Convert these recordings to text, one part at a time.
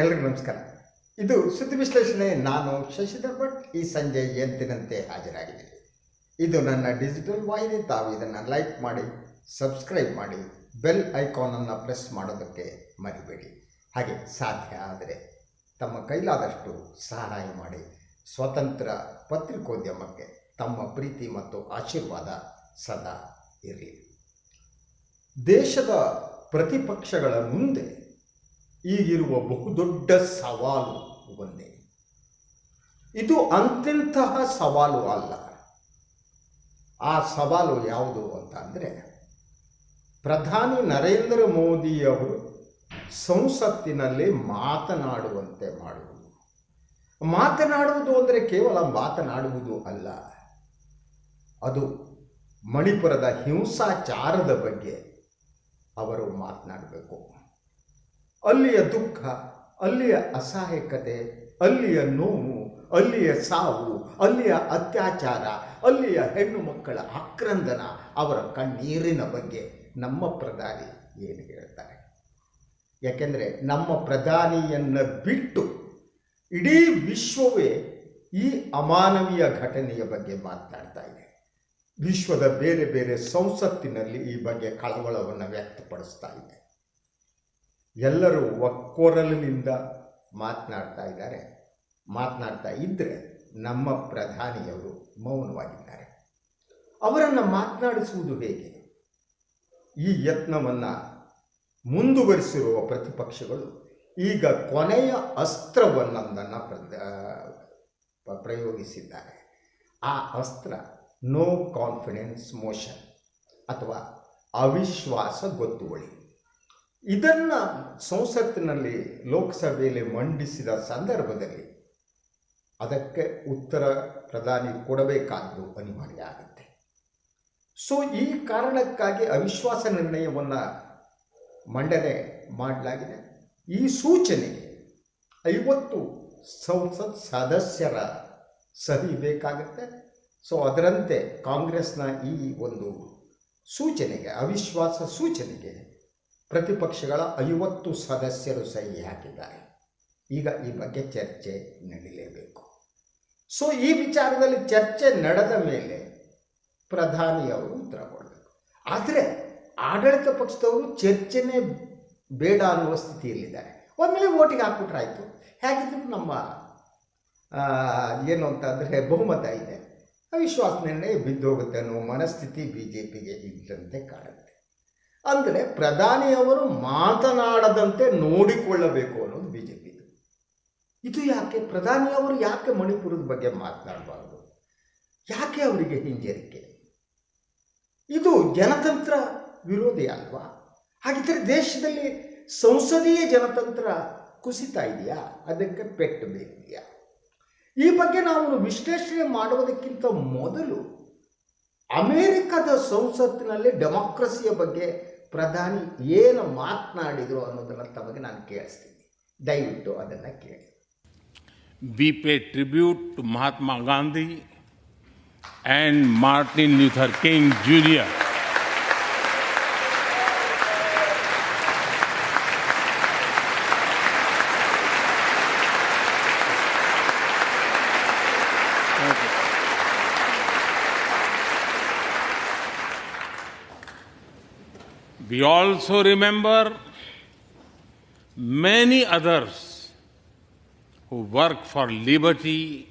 ಎಲ್ರಿಗೂ ನಮಸ್ಕಾರ. ಇದು ಸುದ್ದಿ ವಿಶ್ಲೇಷಣೆ, ನಾನು ಶಶಿಧರ್ ಭಟ್. ಈ ಸಂಜೆ ಎಂದಿನಂತೆ ಹಾಜರಾಗಿದ್ದೀನಿ. ಇದು ನನ್ನ ಡಿಜಿಟಲ್ ವಾಹಿನಿ. ತಾವು ಇದನ್ನು ಲೈಕ್ ಮಾಡಿ, ಸಬ್ಸ್ಕ್ರೈಬ್ ಮಾಡಿ, ಬೆಲ್ ಐಕಾನನ್ನು ಪ್ರೆಸ್ ಮಾಡೋದಕ್ಕೆ ಮರಿಬೇಡಿ. ಹಾಗೆ ಸಾಧ್ಯ ಆದರೆ ತಮ್ಮ ಕೈಲಾದಷ್ಟು ಸಹಾಯ ಮಾಡಿ. ಸ್ವತಂತ್ರ ಪತ್ರಿಕೋದ್ಯಮಕ್ಕೆ ತಮ್ಮ ಪ್ರೀತಿ ಮತ್ತು ಆಶೀರ್ವಾದ ಸದಾ ಇರಲಿ. ದೇಶದ ಪ್ರತಿಪಕ್ಷಗಳ ಮುಂದೆ ಈಗಿರುವ ಬಹುದೊಡ್ಡ ಸವಾಲು ಒಂದೇ. ಇದು ಅಂತಿಂತಹ ಸವಾಲು ಅಲ್ಲ. ಆ ಸವಾಲು ಯಾವುದು ಅಂತ ಅಂದರೆ, ಪ್ರಧಾನಿ ನರೇಂದ್ರ ಮೋದಿಯವರು ಸಂಸತ್ತಿನಲ್ಲಿ ಮಾತನಾಡುವಂತೆ ಮಾಡುವುದು. ಮಾತನಾಡುವುದು ಅಂದರೆ ಕೇವಲ ಮಾತನಾಡುವುದು ಅಲ್ಲ. ಅದು ಮಣಿಪುರದ ಹಿಂಸಾಚಾರದ ಬಗ್ಗೆ ಅವರು ಮಾತನಾಡಬೇಕು. ಅಲ್ಲಿಯ ದುಃಖ, ಅಲ್ಲಿಯ ಅಸಹಾಯಕತೆ, ಅಲ್ಲಿಯ ನೋವು, ಅಲ್ಲಿಯ ಸಾವು, ಅಲ್ಲಿಯ ಅತ್ಯಾಚಾರ, ಅಲ್ಲಿಯ ಹೆಣ್ಣು ಮಕ್ಕಳ ಆಕ್ರಂದನ ಅವರ ಕಣ್ಣೀರಿನ ಬಗ್ಗೆ ನಮ್ಮ ಪ್ರಧಾನಿ ಏನು ಹೇಳ್ತಾರೆ? ಯಾಕೆಂದರೆ ನಮ್ಮ ಪ್ರಧಾನಿಯನ್ನು ಬಿಟ್ಟು ಇಡೀ ವಿಶ್ವವೇ ಈ ಅಮಾನವೀಯ ಘಟನೆಯ ಬಗ್ಗೆ ಮಾತನಾಡ್ತಾ ಇದೆ. ವಿಶ್ವದ ಬೇರೆ ಬೇರೆ ಸಂಸತ್ತಿನಲ್ಲಿ ಈ ಬಗ್ಗೆ ಕಳವಳವನ್ನು ವ್ಯಕ್ತಪಡಿಸ್ತಾ ಇದೆ. ಎಲ್ಲರೂ ಒಕ್ಕೊರಲಿನಿಂದ ಮಾತನಾಡ್ತಾ ಇದ್ದಾರೆ. ಮಾತನಾಡ್ತಾ ಇದ್ದರೆ ನಮ್ಮ ಪ್ರಧಾನಿಯವರು ಮೌನವಾಗಿದ್ದಾರೆ. ಅವರನ್ನು ಮಾತನಾಡಿಸುವುದು ಹೇಗೆ? ಈ ಯತ್ನವನ್ನು ಮುಂದುವರಿಸಿರುವ ಪ್ರತಿಪಕ್ಷಗಳು ಈಗ ಕೊನೆಯ ಅಸ್ತ್ರವನ್ನೊಂದನ್ನು ಪ್ರ ಪ್ರಯೋಗಿಸಿದ್ದಾರೆ. ಆ ಅಸ್ತ್ರ ನೋ ಕಾನ್ಫಿಡೆನ್ಸ್ ಮೋಷನ್ ಅಥವಾ ಅವಿಶ್ವಾಸ ಗೊತ್ತುವಳಿ. ಇದನ್ನು ಸಂಸತ್ತಿನಲ್ಲಿ ಲೋಕಸಭೆಯಲ್ಲಿ ಮಂಡಿಸಿದ ಸಂದರ್ಭದಲ್ಲಿ ಅದಕ್ಕೆ ಉತ್ತರ ಪ್ರಧಾನಿ ಕೊಡಬೇಕಾದ್ದು ಅನಿವಾರ್ಯ ಆಗುತ್ತೆ ಸೊ ಈ ಕಾರಣಕ್ಕಾಗಿ ಅವಿಶ್ವಾಸ ನಿರ್ಣಯವನ್ನು ಮಂಡನೆ ಮಾಡಲಾಗಿದೆ. ಈ ಸೂಚನೆಗೆ ಐವತ್ತು ಸಂಸತ್ ಸದಸ್ಯರ ಸಹಿ ಬೇಕಾಗುತ್ತೆ. ಸೊ ಅದರಂತೆ ಕಾಂಗ್ರೆಸ್ನ ಈ ಒಂದು ಸೂಚನೆಗೆ, ಅವಿಶ್ವಾಸ ಸೂಚನೆಗೆ ಪ್ರತಿಪಕ್ಷಗಳ ಐವತ್ತು ಸದಸ್ಯರು ಸಹಿ ಹಾಕಿದ್ದಾರೆ. ಈಗ ಈ ಬಗ್ಗೆ ಚರ್ಚೆ ನಡೀಲೇಬೇಕು. ಸೊ ಈ ವಿಚಾರದಲ್ಲಿ ಚರ್ಚೆ ನಡೆದ ಮೇಲೆ ಪ್ರಧಾನಿಯವರು ಉತ್ತರ ಕೊಡಬೇಕು. ಆದರೆ ಆಡಳಿತ ಪಕ್ಷದವರು ಚರ್ಚೆನೇ ಬೇಡ ಅನ್ನುವ ಸ್ಥಿತಿಯಲ್ಲಿದ್ದಾರೆ. ಒಮ್ಮೆಲೆ ಓಟಿಗೆ ಹಾಕ್ಬಿಟ್ರಾಯ್ತು ಹೇಗಿದ್ರು ನಮ್ಮ ಏನು ಅಂತ ಅಂದರೆ ಬಹುಮತ ಇದೆ. ಅವಿಶ್ವಾಸ ನಿರ್ಣಯ ಬಿದ್ದೋಗುತ್ತೆ ಅನ್ನೋ ಮನಸ್ಥಿತಿ ಬಿ ಜೆ ಪಿಗೆ ಇದ್ದಂತೆ ಕಾಣುತ್ತೆ. ಅಂದರೆ ಪ್ರಧಾನಿಯವರು ಮಾತನಾಡದಂತೆ ನೋಡಿಕೊಳ್ಳಬೇಕು ಅನ್ನೋದು ಬಿ ಜೆ ಪಿದು ಇದು ಯಾಕೆ? ಪ್ರಧಾನಿಯವರು ಯಾಕೆ ಮಣಿಪುರದ ಬಗ್ಗೆ ಮಾತನಾಡಬಾರ್ದು? ಯಾಕೆ ಅವರಿಗೆ ಹಿಂಜರಿಕೆ? ಇದು ಜನತಂತ್ರ ವಿರೋಧಿ ಅಲ್ವಾ? ಹಾಗಿದ್ದರೆ ದೇಶದಲ್ಲಿ ಸಂಸದೀಯ ಜನತಂತ್ರ ಕುಸಿತಾ ಇದೆಯಾ? ಅದಕ್ಕೆ ಪೆಟ್ಟು ಬೇಕಿದೆಯಾ? ಈ ಬಗ್ಗೆ ನಾವು ವಿಶ್ಲೇಷಣೆ ಮಾಡುವುದಕ್ಕಿಂತ ಮೊದಲು ಅಮೇರಿಕದ ಸಂಸತ್ತಿನಲ್ಲಿ ಡೆಮಾಕ್ರಸಿಯ ಬಗ್ಗೆ ಪ್ರಧಾನಿ ಏನು ಮಾತನಾಡಿದ್ರು ಅನ್ನೋದನ್ನು ತಮಗೆ ನಾನು ಕೇಳಿಸ್ತೀನಿ. ದಯವಿಟ್ಟು ಅದನ್ನ ಕೇಳಿ. We pay tribute to Mahatma Gandhi and Martin Luther King junior We also remember many others who work for liberty,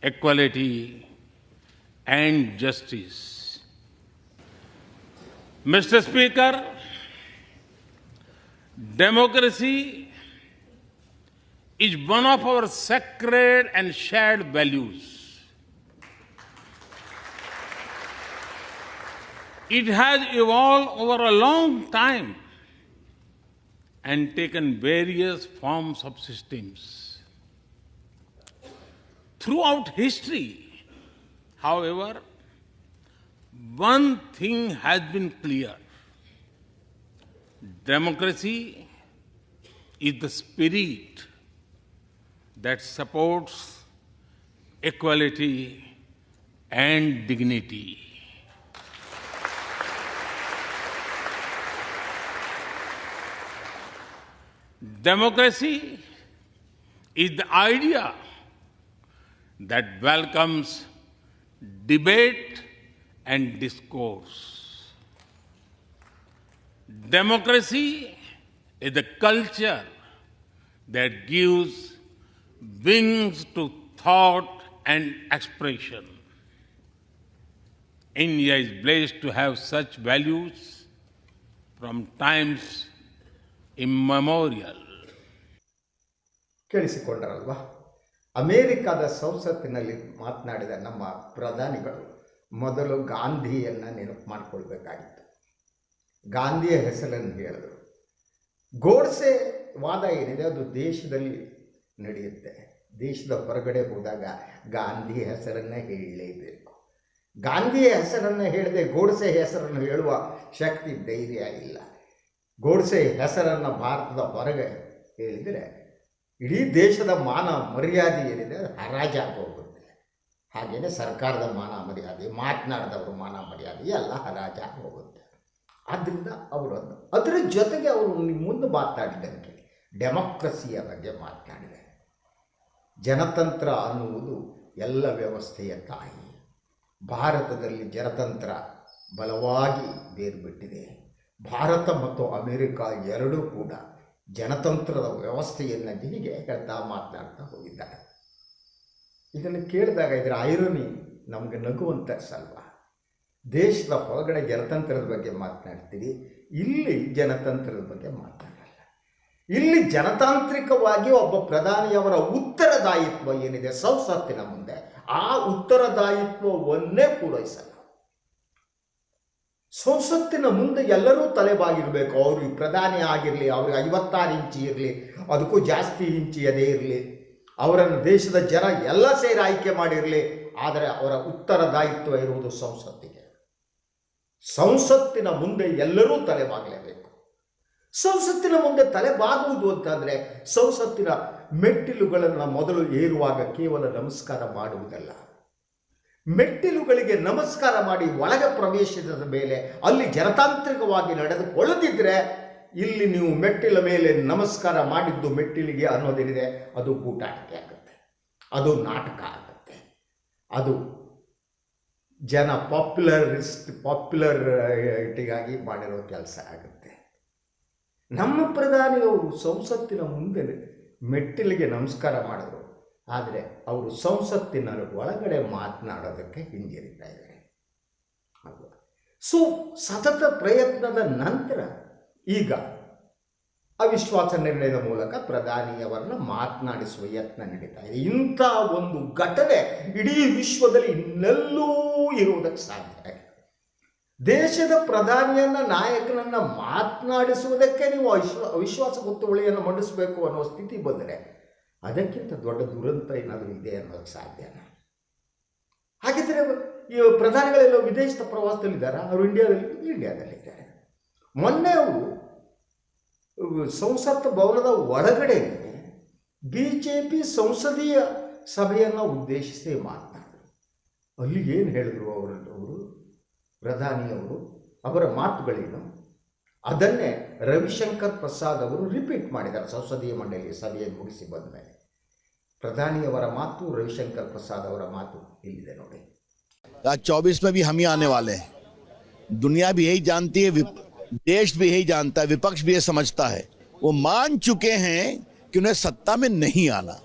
equality, and justice. Mr. Speaker, democracy is one of our sacred and shared values. It has evolved over a long time and taken various forms of systems. Throughout history, however, one thing has been clear democracy is the spirit that supports equality and dignity. Democracy is the idea that welcomes debate and discourse. Democracy is the culture that gives wings to thought and expression. India is blessed to have such values from times immemorial. ಕೇಳಿಸಿಕೊಂಡರಲ್ವಾ? ಅಮೇರಿಕಾದ ಸಂಸತ್ತಿನಲ್ಲಿ ಮಾತನಾಡಿದ ನಮ್ಮ ಪ್ರಧಾನಿಗಳು ಮೊದಲು ಗಾಂಧಿಯನ್ನು ನೆನಪು ಮಾಡಿಕೊಳ್ಬೇಕಾಗಿತ್ತು. ಗಾಂಧಿಯ ಹೆಸರನ್ನು ಹೇಳಿದರು. ಗೋಡ್ಸೆ ವಾದ ಏನಿದೆ? ಅದು ದೇಶದಲ್ಲಿ ನಡೆಯುತ್ತೆ. ದೇಶದ ಹೊರಗಡೆ ಹೋದಾಗ ಗಾಂಧಿ ಹೆಸರನ್ನು ಹೇಳಲೇಬೇಕು. ಗಾಂಧಿಯ ಹೆಸರನ್ನು ಹೇಳದೆ ಗೋಡ್ಸೆ ಹೆಸರನ್ನು ಹೇಳುವ ಶಕ್ತಿ ಧೈರ್ಯ ಇಲ್ಲ. ಗೋಡ್ಸೆ ಹೆಸರನ್ನು ಭಾರತದ ಹೊರಗೆ ಹೇಳಿದರೆ, ಇಡೀ ದೇಶದ ಮಾನ ಮರ್ಯಾದೆ ಏನಿದೆ ಹರಾಜಾಗಿ ಹೋಗುತ್ತೆ ಹಾಗೆಯೇ ಸರ್ಕಾರದ ಮಾನ ಮರ್ಯಾದೆ, ಮಾತನಾಡಿದವರು ಮಾನ ಮರ್ಯಾದೆ, ಎಲ್ಲ ಹರಾಜಾಗಿ ಹೋಗುತ್ತೆ ಆದ್ದರಿಂದ ಅವರು ಅದರ ಜೊತೆಗೆ ಅವರು ಮುಂದೆ ಮಾತನಾಡಿದಂತೆ ಡೆಮೋಕ್ರಸಿಯ ಬಗ್ಗೆ ಮಾತನಾಡಿದೆ. ಜನತಂತ್ರ ಅನ್ನುವುದು ಎಲ್ಲ ವ್ಯವಸ್ಥೆಯ ತಾಯಿ. ಭಾರತದಲ್ಲಿ ಜನತಂತ್ರ ಬಲವಾಗಿ ಬೇರ್ಬಿಟ್ಟಿದೆ. ಭಾರತ ಮತ್ತು ಅಮೆರಿಕ ಎರಡೂ ಕೂಡ ಜನತಂತ್ರದ ವ್ಯವಸ್ಥೆಯನ್ನು ಹೀಗೆ ಹೇಳ್ತಾ ಮಾತನಾಡ್ತಾ ಹೋಗಿದ್ದಾರೆ. ಇದನ್ನು ಕೇಳಿದಾಗ ಇದರ ಐರನಿ ನಮಗೆ ನಗುವಂತ ಸಲ್ವ. ದೇಶದ ಹೊರಗಡೆ ಜನತಂತ್ರದ ಬಗ್ಗೆ ಮಾತನಾಡ್ತೀವಿ ಇಲ್ಲಿ ಜನತಂತ್ರದ ಬಗ್ಗೆ ಮಾತನಾಡಲ್ಲ. ಇಲ್ಲಿ ಜನತಾಂತ್ರಿಕವಾಗಿ ಒಬ್ಬ ಪ್ರಧಾನಿಯವರ ಉತ್ತರದಾಯಿತ್ವ ಏನಿದೆ, ಸಂಸತ್ತಿನ ಮುಂದೆ ಆ ಉತ್ತರದಾಯಿತ್ವವನ್ನೇ ಪೂರೈಸಲ್ಲ. ಸಂಸತ್ತಿನ ಮುಂದೆ ಎಲ್ಲರೂ ತಲೆಬಾಗಿರಬೇಕು. ಅವರು ಪ್ರಧಾನಿ ಆಗಿರಲಿ, ಅವ್ರಿಗೆ ಐವತ್ತಾರು ಇಂಚಿ ಇರಲಿ, ಅದಕ್ಕೂ ಜಾಸ್ತಿ ಇಂಚಿ ಅದೇ ಇರಲಿ. ಅವರನ್ನು ದೇಶದ ಜನ ಎಲ್ಲ ಸೇರಿ ಆಯ್ಕೆ ಮಾಡಿರಲಿ. ಆದರೆ ಅವರ ಉತ್ತರದಾಯಿತ್ವ ಇರುವುದು ಸಂಸತ್ತಿಗೆ. ಸಂಸತ್ತಿನ ಮುಂದೆ ಎಲ್ಲರೂ ತಲೆಬಾಗಲೇಬೇಕು. ಸಂಸತ್ತಿನ ಮುಂದೆ ತಲೆಬಾಗುವುದು ಅಂತಂದರೆ ಸಂಸತ್ತಿನ ಮೆಟ್ಟಿಲುಗಳನ್ನು ಮೊದಲು ಏರುವಾಗ ಕೇವಲ ನಮಸ್ಕಾರ ಮಾಡುವುದಲ್ಲ. ಮೆಟ್ಟಿಲುಗಳಿಗೆ ನಮಸ್ಕಾರ ಮಾಡಿ ಒಳಗೆ ಪ್ರವೇಶಿಸಿದ ಮೇಲೆ ಅಲ್ಲಿ ಜನತಾಂತ್ರಿಕವಾಗಿ ನಡೆದುಕೊಳ್ಳದಿದ್ದರೆ ಇಲ್ಲಿ ನೀವು ಮೆಟ್ಟಿಲ ಮೇಲೆ ನಮಸ್ಕಾರ ಮಾಡಿದ್ದು ಮೆಟ್ಟಿಲಿಗೆ ಅನ್ನೋದೇನಿದೆ? ಅದು ಗೂಟಾಟಿಕೆ ಆಗುತ್ತೆ. ಅದು ನಾಟಕ ಆಗುತ್ತೆ. ಅದು ಜನ ಪಾಪ್ಯುಲರಿಸ್ಟ್ ಪಾಪ್ಯುಲರ್ ಇಟಿಗಾಗಿ ಮಾಡಿರೋ ಕೆಲಸ ಆಗುತ್ತೆ. ನಮ್ಮ ಪ್ರಧಾನಿಯವರು ಸಂಸತ್ತಿನ ಮುಂದೆ ಮೆಟ್ಟಿಲಿಗೆ ನಮಸ್ಕಾರ ಮಾಡಿದ್ರು. ಆದರೆ ಅವರು ಸಂಸತ್ತಿನ ಒಳಗಡೆ ಮಾತನಾಡೋದಕ್ಕೆ ಹಿಂಜರಿತಾ ಇದ್ದಾರೆ. ಅಲ್ವಾ ಸೊ ಸತತ ಪ್ರಯತ್ನದ ನಂತರ ಈಗ ಅವಿಶ್ವಾಸ ನಿರ್ಣಯದ ಮೂಲಕ ಪ್ರಧಾನಿಯವರನ್ನ ಮಾತನಾಡಿಸುವ ಯತ್ನ ನಡೀತಾ ಇದೆ. ಇಂಥ ಒಂದು ಘಟನೆ ಇಡೀ ವಿಶ್ವದಲ್ಲಿ ಇನ್ನೆಲ್ಲೂ ಇರುವುದಕ್ಕೆ ಸಾಧ್ಯ. ದೇಶದ ಪ್ರಧಾನಿಯನ್ನ, ನಾಯಕನನ್ನ ಮಾತನಾಡಿಸುವುದಕ್ಕೆ ನೀವು ಅವಿಶ್ವ, ಅವಿಶ್ವಾಸ ಗೊತ್ತುವಳಿಯನ್ನು ಮಂಡಿಸಬೇಕು ಅನ್ನೋ ಸ್ಥಿತಿ ಬಂದರೆ ಅದಕ್ಕಿಂತ ದೊಡ್ಡ ದುರಂತ ಏನಾದರೂ ಇದೆ ಅನ್ನೋದಕ್ಕೆ ಸಾಧ್ಯನ? ಹಾಗಿದ್ರೆ ಈ ಪ್ರಧಾನಿಗಳೆಲ್ಲ ವಿದೇಶದ ಪ್ರವಾಸದಲ್ಲಿದ್ದಾರೆ? ಅವರು ಇಂಡಿಯಾದಲ್ಲಿ ಇಂಡಿಯಾದಲ್ಲಿದ್ದಾರೆ ಮೊನ್ನೆ ಅವರು ಸಂಸತ್ ಭವನದ ಒಳಗಡೆ ಬಿ ಜೆ ಪಿ ಸಂಸದೀಯ ಸಭೆಯನ್ನು ಉದ್ದೇಶಿಸಿ ಮಾತನಾಡಿದರು. ಅಲ್ಲಿ ಏನು ಹೇಳಿದರು ಅವರು ಅವರು ಪ್ರಧಾನಿಯವರು? ಅವರ ಮಾತುಗಳೇನು? ಅದನ್ನೇ ರವಿಶಂಕರ್ ಪ್ರಸಾದ್ ಅವರು ರಿಪೀಟ್ ಮಾಡಿದ್ದಾರೆ ಸಂಸದೀಯ ಮಂಡಳಿಯ ಸಭೆಯನ್ನು ಮುಗಿಸಿ ಬಂದ ಮೇಲೆ ಪ್ರಧಾನಿಯವರ ಮಾತು ರವಿಶಂಕರ್ ಪ್ರಸಾದ್ ಅವರ ಮಾತು ಇಲ್ಲಿದೆ ನೋಡಿ आज चौबीस में भी हम ही आने वाले हैं दुनिया भी यही जानती है विप- देश भी यही जानता है विपक्ष भी ये समझता है वो मान चुके हैं कि उन्हें सत्ता में नहीं आना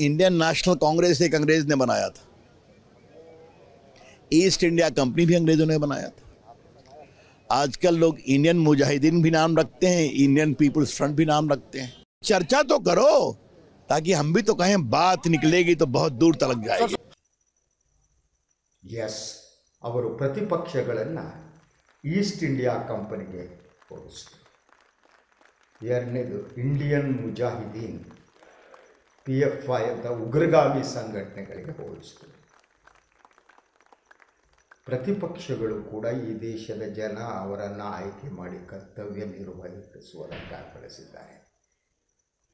इंडियन नेशनल कांग्रेस एक अंग्रेज ने बनाया था ईस्ट इंडिया कंपनी भी अंग्रेजों ने बनाया था आजकल लोग इंडियन मुजाहिदीन भी नाम रखते हैं इंडियन पीपुल्स फ्रंट भी नाम रखते हैं चर्चा तो करो ताकि हम भी तो कहें बात निकलेगी तो बहुत दूर तक जाएगी ಎಸ್ ಅವರು ಪ್ರತಿಪಕ್ಷಗಳನ್ನು ಈಸ್ಟ್ ಇಂಡಿಯಾ ಕಂಪನಿಗೆ ಹೋಲಿಸಿದರು ಎರಡನೇದು Indian Mujahideen P F I ಅಂತ ಉಗ್ರಗಾಮಿ ಸಂಘಟನೆಗಳಿಗೆ ಹೋಲಿಸಿದರು ಪ್ರತಿಪಕ್ಷಗಳು ಕೂಡ ಈ ದೇಶದ ಜನ ಅವರನ್ನು ಆಯ್ಕೆ ಮಾಡಿ ಕರ್ತವ್ಯ ನಿರ್ವಹಿಸುವುದಕ್ಕೆ ಬಳಸಿದ್ದಾರೆ.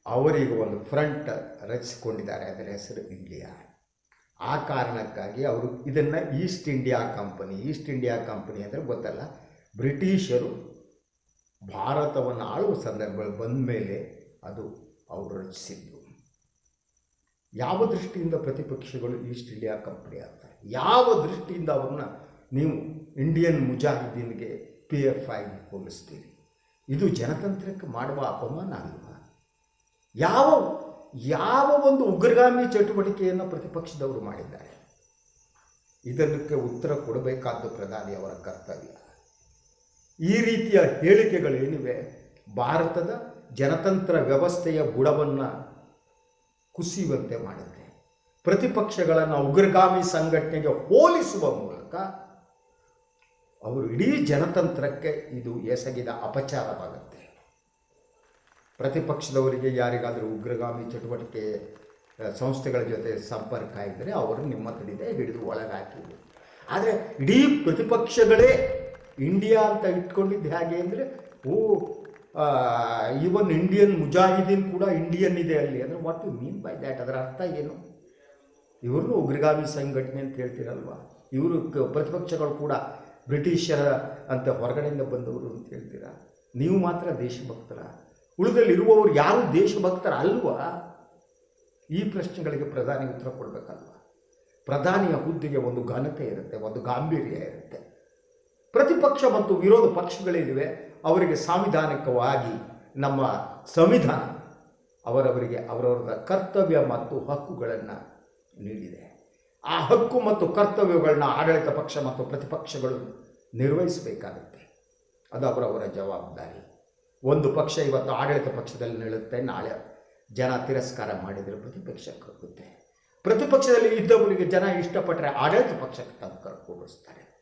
ಅವರಿಗೆ ಒಂದು ಫ್ರಂಟ್ ರಚಿಸಿಕೊಂಡಿದ್ದಾರೆ ಅದರ ಹೆಸರು ಇಂಡಿಯಾ. ಆ ಕಾರಣಕ್ಕಾಗಿ ಅವರು ಇದನ್ನು East India company, East India company ಅಂದರೆ ಗೊತ್ತಲ್ಲ, ಬ್ರಿಟಿಷರು ಭಾರತವನ್ನು ಆಳುವ ಸಂದರ್ಭದಲ್ಲಿ ಬಂದ ಮೇಲೆ ಅದು ಅವರು ರಚಿಸಿದ್ದು. ಯಾವ ದೃಷ್ಟಿಯಿಂದ ಪ್ರತಿಪಕ್ಷಗಳು ಈಸ್ಟ್ ಇಂಡಿಯಾ ಕಂಪನಿ ಆಗ್ತಾರೆ? ಯಾವ ದೃಷ್ಟಿಯಿಂದ ಅವ್ರನ್ನ ನೀವು ಇಂಡಿಯನ್ ಮುಜಾಹಿದ್ದೀನ್ಗೆ ಪಿ ಎಫ್ ಐಗೆ ಹೋಲಿಸ್ತೀರಿ? ಇದು ಜನತಂತ್ರಕ್ಕೆ ಮಾಡುವ ಅಪಮಾನ ಅಲ್ವಾ? ಯಾವ ಯಾವ ಒಂದು ಉಗ್ರಗಾಮಿ ಚಟುವಟಿಕೆಯನ್ನು ಪ್ರತಿಪಕ್ಷದವರು ಮಾಡಿದ್ದಾರೆ? ಇದಕ್ಕೆ ಉತ್ತರ ಕೊಡಬೇಕಾದ್ದು ಪ್ರಧಾನಿ ಅವರ ಕರ್ತವ್ಯ. ಈ ರೀತಿಯ ಹೇಳಿಕೆಗಳೇನಿವೆ, ಭಾರತದ ಜನತಂತ್ರ ವ್ಯವಸ್ಥೆಯ ಬುಡವನ್ನು ಕುಸಿಯುವಂತೆ ಮಾಡುತ್ತೆ. ಪ್ರತಿಪಕ್ಷಗಳನ್ನು ಉಗ್ರಗಾಮಿ ಸಂಘಟನೆಗೆ ಹೋಲಿಸುವ ಮೂಲಕ ಅವರು ಇಡೀ ಜನತಂತ್ರಕ್ಕೆ ಇದು ಎಸಗಿದ ಅಪಚಾರವಾಗುತ್ತೆ. ಪ್ರತಿಪಕ್ಷದವರಿಗೆ ಯಾರಿಗಾದರೂ ಉಗ್ರಗಾಮಿ ಚಟುವಟಿಕೆ ಸಂಸ್ಥೆಗಳ ಜೊತೆ ಸಂಪರ್ಕ ಇದ್ದರೆ ಅವರು ನಿಮ್ಮ ತಡಿದೆ ಹಿಡಿದು ಒಳಗಾಕಿದ್ರು. ಆದರೆ ಇಡೀ ಪ್ರತಿಪಕ್ಷಗಳೇ ಇಂಡಿಯಾ ಅಂತ ಇಟ್ಕೊಂಡಿದ್ದು ಹೇಗೆ ಅಂದರೆ, ಓ ಈವನ್ ಇಂಡಿಯನ್ ಮುಜಾಹಿದೀನ್ ಕೂಡ ಇಂಡಿಯನ್ ಇದೆ ಅಲ್ಲಿ. ಅಂದರೆ what you mean by that ಅದರ ಅರ್ಥ ಏನು? ಇವ್ರನ್ನೂ ಉಗ್ರಗಾಮಿ ಸಂಘಟನೆ ಅಂತ ಹೇಳ್ತೀರಲ್ವ? ಇವರು ಪ್ರತಿಪಕ್ಷಗಳು ಕೂಡ ಬ್ರಿಟಿಷರ ಅಂತ ಹೊರಗಡೆಯಿಂದ ಬಂದವರು ಅಂತ ಹೇಳ್ತೀರಾ? ನೀವು ಮಾತ್ರ ದೇಶಭಕ್ತರ. ಉಳಿದಲ್ಲಿರುವವರು ಯಾರು ದೇಶಭಕ್ತರ ಅಲ್ವಾ? ಈ ಪ್ರಶ್ನೆಗಳಿಗೆ ಪ್ರಧಾನಿ ಉತ್ತರ ಕೊಡಬೇಕಲ್ವ? ಪ್ರಧಾನಿಯ ಹುದ್ದೆಗೆ ಒಂದು ಘನತೆ ಇರುತ್ತೆ, ಒಂದು ಗಾಂಭೀರ್ಯ ಇರುತ್ತೆ. ಪ್ರತಿಪಕ್ಷ ಮತ್ತು ವಿರೋಧ ಪಕ್ಷಗಳೇನಿವೆ ಅವರಿಗೆ ಸಾಂವಿಧಾನಿಕವಾಗಿ ನಮ್ಮ ಸಂವಿಧಾನ, ಅವರವರಿಗೆ ಅವರವರ ಕರ್ತವ್ಯ ಮತ್ತು ಹಕ್ಕುಗಳನ್ನು ನೀಡಿದೆ. ಆ ಹಕ್ಕು ಮತ್ತು ಕರ್ತವ್ಯಗಳನ್ನ ಆಡಳಿತ ಪಕ್ಷ ಮತ್ತು ಪ್ರತಿಪಕ್ಷಗಳು ನಿರ್ವಹಿಸಬೇಕಾಗುತ್ತೆ. ಅದು ಅವರವರ ಜವಾಬ್ದಾರಿ. ಒಂದು ಪಕ್ಷ ಇವತ್ತು ಆಡಳಿತ ಪಕ್ಷದಲ್ಲಿ ನಿಲ್ಲುತ್ತೆ, ನಾಳೆ ಜನ ತಿರಸ್ಕಾರ ಮಾಡಿದರೆ ಪ್ರತಿಪಕ್ಷಕ್ಕೆ ಹೋಗುತ್ತೆ. ಪ್ರತಿಪಕ್ಷದಲ್ಲಿ ಇದ್ದವರಿಗೆ ಜನ ಇಷ್ಟಪಟ್ಟರೆ ಆಡಳಿತ ಪಕ್ಷಕ್ಕೆ ತಂದು ಕರ್ಕೊಂಡಿಸ್ತಾರೆ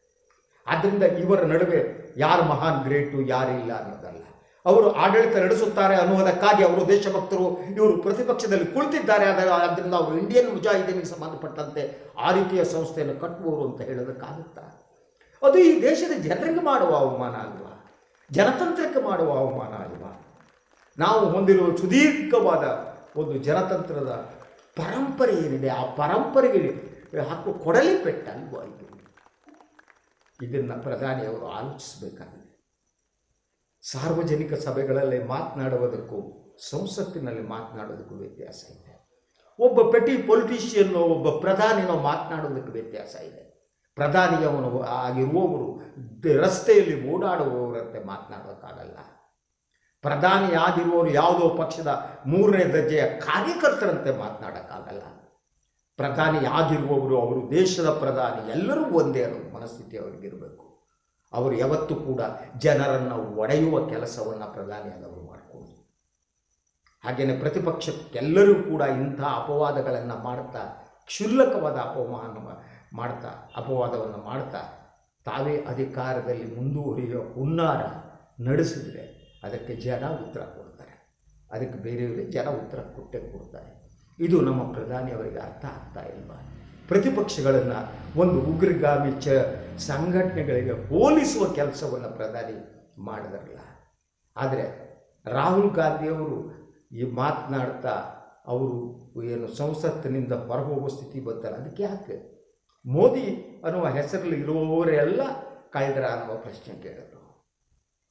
ಆದ್ದರಿಂದ ಇವರ ನಡುವೆ ಯಾರು ಮಹಾನ್, ಗ್ರೇಟು, ಯಾರಿಲ್ಲ ಅನ್ನೋದಲ್ಲ. ಅವರು ಆಡಳಿತ ನಡೆಸುತ್ತಾರೆ ಅನ್ನುವುದಕ್ಕಾಗಿ ಅವರು ದೇಶಭಕ್ತರು ಇವರು ಪ್ರತಿಪಕ್ಷದಲ್ಲಿ ಕುಳಿತಿದ್ದಾರೆ. ಆದ್ದರಿಂದ ಅವರು ಇಂಡಿಯನ್ ಮುಜಾಹಿದೀನಿಗೆ ಸಂಬಂಧಪಟ್ಟಂತೆ ಆ ರೀತಿಯ ಸಂಸ್ಥೆಯನ್ನು ಕಟ್ಟುವವರು ಅಂತ ಹೇಳೋದಕ್ಕಾಗುತ್ತಾ? ಅದು ಈ ದೇಶದ ಜನರಿಗೆ ಮಾಡುವ ಅವಮಾನ ಅಲ್ವಾ? ಜನತಂತ್ರಕ್ಕೆ ಮಾಡುವ ಅವಮಾನ ಅಲ್ವಾ? ನಾವು ಹೊಂದಿರುವ ಸುದೀರ್ಘವಾದ ಒಂದು ಜನತಂತ್ರದ ಪರಂಪರೆ ಏನಿದೆ? ಆ ಪರಂಪರೆಗೆ ಹಾಕುವ ಕೊಡಲಿ ಪೆಟ್ಟಲ್ವ ಇದು? ಇದನ್ನು ಪ್ರಧಾನಿಯವರು ಆಲೋಚಿಸಬೇಕಾಗಿದೆ. ಸಾರ್ವಜನಿಕ ಸಭೆಗಳಲ್ಲಿ ಮಾತನಾಡುವುದಕ್ಕೂ, ಸಂಸತ್ತಿನಲ್ಲಿ ಮಾತನಾಡೋದಕ್ಕೂ ವ್ಯತ್ಯಾಸ ಇದೆ. ಒಬ್ಬ ಪೆಟಿ ಪೊಲಿಟಿಷಿಯನ್ನೋ ಒಬ್ಬ ಪ್ರಧಾನಿನೋ ಮಾತನಾಡೋದಕ್ಕೆ ವ್ಯತ್ಯಾಸ ಇದೆ. ಪ್ರಧಾನಿಯವನು ಆಗಿರುವವರು ರಸ್ತೆಯಲ್ಲಿ ಓಡಾಡುವವರಂತೆ ಮಾತನಾಡೋಕ್ಕಾಗಲ್ಲ. ಪ್ರಧಾನಿ ಆಗಿರುವವರು ಯಾವುದೋ ಪಕ್ಷದ ಮೂರನೇ ದರ್ಜೆಯ ಕಾರ್ಯಕರ್ತರಂತೆ ಮಾತನಾಡೋಕ್ಕಾಗಲ್ಲ. ಪ್ರಧಾನಿ ಆಗಿರುವವರು ಅವರು ದೇಶದ ಪ್ರಧಾನಿ, ಎಲ್ಲರೂ ಒಂದೇ ಅನ್ನೋ ಮನಸ್ಥಿತಿ ಅವರಿಗಿರಬೇಕು. ಅವರು ಯಾವತ್ತೂ ಕೂಡ ಜನರನ್ನು ಒಡೆಯುವ ಕೆಲಸವನ್ನು ಪ್ರಧಾನಿಯಾದವರು ಮಾಡಿಕೊಂಡು ಹಾಗೆಯೇ ಪ್ರತಿಪಕ್ಷಕ್ಕೆಲ್ಲರೂ ಕೂಡ ಇಂಥ ಅಪವಾದಗಳನ್ನು ಮಾಡ್ತಾ, ಕ್ಷುಲ್ಲಕವಾದ ಅಪಮಾನ ಮಾಡ್ತಾ, ಅಪವಾದವನ್ನು ಮಾಡ್ತಾ ತಾವೇ ಅಧಿಕಾರದಲ್ಲಿ ಮುಂದುವರಿಯುವ ಹುನ್ನಾರ ನಡೆಸಿದರೆ ಅದಕ್ಕೆ ಜನ ಉತ್ತರ ಕೊಡ್ತಾರೆ. ಅದಕ್ಕೆ ಬೇರೆಯವರಿಗೆ ಜನ ಉತ್ತರ ಕೊಟ್ಟೇ ಕೊಡ್ತಾರೆ. ಇದು ನಮ್ಮ ಪ್ರಧಾನಿಯವರಿಗೆ ಅರ್ಥ ಆಗ್ತಾ ಇಲ್ವಾ? ಪ್ರತಿಪಕ್ಷಗಳನ್ನು ಒಂದು ಉಗ್ರಗಾಮಿ ಚ ಸಂಘಟನೆಗಳಿಗೆ ಹೋಲಿಸುವ ಕೆಲಸವನ್ನು ಪ್ರಧಾನಿ ಮಾಡಿದ್ರಲ್ಲ. ಆದರೆ ರಾಹುಲ್ ಗಾಂಧಿಯವರು ಈ ಮಾತನಾಡ್ತಾ ಅವರು ಏನು ಸಂಸತ್ತಿನಿಂದ ಹೊರಹೋಗುವ ಸ್ಥಿತಿ ಬಂತಲ್ಲ, ಅದಕ್ಕೆ ಯಾಕೆ? ಮೋದಿ ಅನ್ನುವ ಹೆಸರಲ್ಲಿ ಇರುವವರೆಲ್ಲ ಕಳೆದ್ರ ಅನ್ನುವ ಪ್ರಶ್ನೆ ಕೇಳಿದರು.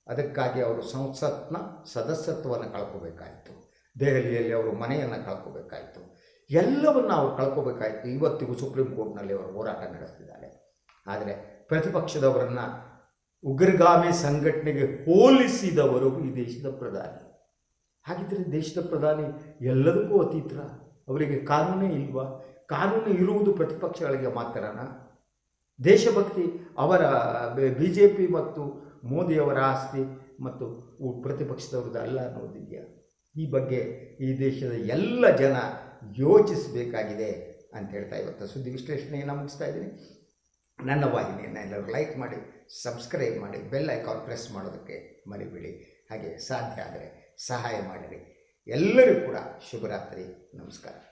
ಅದಕ್ಕಾಗಿ ಅವರು ಸಂಸತ್ನ ಸದಸ್ಯತ್ವವನ್ನು ಕಳ್ಕೋಬೇಕಾಯಿತು. ದೆಹಲಿಯಲ್ಲಿ ಅವರು ಮನೆಯನ್ನು ಕಳ್ಕೋಬೇಕಾಯಿತು. ಎಲ್ಲವನ್ನು ಅವರು ಕಳ್ಕೋಬೇಕಾಯಿತು. ಇವತ್ತಿಗೂ ಸುಪ್ರೀಂ ಕೋರ್ಟ್ನಲ್ಲಿ ಅವರು ಹೋರಾಟ ನಡೆಸ್ತಿದ್ದಾರೆ. ಆದರೆ ಪ್ರತಿಪಕ್ಷದವರನ್ನು ಉಗ್ರಗಾಮಿ ಸಂಘಟನೆಗೆ ಹೋಲಿಸಿದವರು ಈ ದೇಶದ ಪ್ರಧಾನಿ. ಹಾಗಿದ್ದರೆ ದೇಶದ ಪ್ರಧಾನಿ ಎಲ್ಲದಕ್ಕೂ ಅತೀತರ. ಅವರಿಗೆ ಕಾನೂನೇ ಇಲ್ವಾ? ಕಾನೂನು ಇರುವುದು ಪ್ರತಿಪಕ್ಷಗಳಿಗೆ ಮಾತ್ರನಾ? ದೇಶಭಕ್ತಿ, ಅವರ ಬಿ ಜೆ ಪಿ ಮತ್ತು ಮೋದಿಯವರ ಆಸ್ತಿ ಮತ್ತು ಪ್ರತಿಪಕ್ಷದವ್ರದ್ದು ಅಲ್ಲ ಅನ್ನೋದಿದೆಯಾ? ಈ ಬಗ್ಗೆ ಈ ದೇಶದ ಎಲ್ಲ ಜನ ಯೋಚಿಸಬೇಕಾಗಿದೆ ಅಂತ ಹೇಳ್ತಾ ಇವತ್ತು ಸುದ್ದಿ ವಿಶ್ಲೇಷಣೆಯನ್ನು ಮುಗಿಸ್ತಾ ಇದ್ದೀನಿ. ನನ್ನ ವಾಹಿನಿಯನ್ನು ಎಲ್ಲರೂ ಲೈಕ್ ಮಾಡಿ ಸಬ್ಸ್ಕ್ರೈಬ್ ಮಾಡಿ ಬೆಲ್ ಐಕಾನ್ ಪ್ರೆಸ್ ಮಾಡೋದಕ್ಕೆ ಮರಿಬೇಡಿ. ಹಾಗೆ ಸಾಧ್ಯ ಆದರೆ ಸಹಾಯ ಮಾಡಿರಿ. ಎಲ್ಲರಿಗೂ ಕೂಡ ಶುಭರಾತ್ರಿ. ನಮಸ್ಕಾರ.